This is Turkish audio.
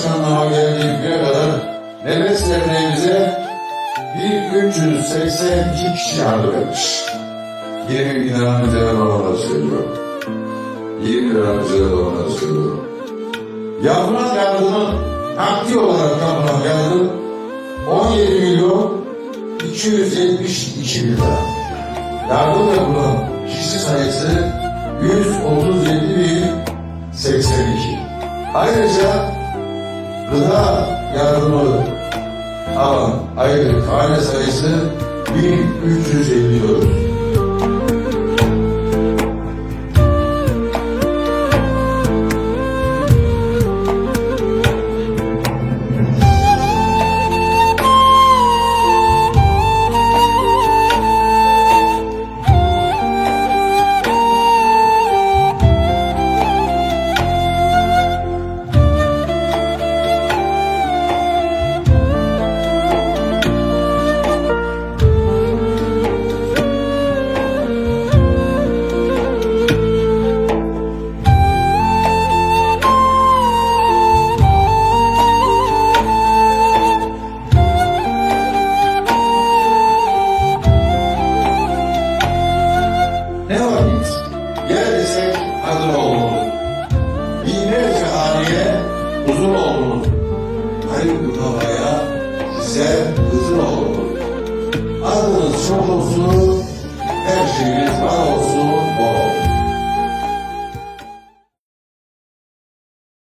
Başkanlığıma geldiğim güne kadar nefes derneğimize 1382 kişi yardım etmiş. 20 bin liranın üzerine olanları söylüyorum. 20 liranın üzerine olanları söylüyorum. Yapılan yardımın nakdi olarak yapılan yardım 17 milyon 272 bin lira. Yardım yapılan kişi sayısı 137 bin 82. Ayrıca gıda yardımı alan ayrı hane sayısı 1354. Ne vakit yer desek hazır olduğumuz, binlerce haneye huzur olduğumuz, hayırlı kafaya size hızır olduğumuz. Adınız çok olsun, her şeyiniz var olsun.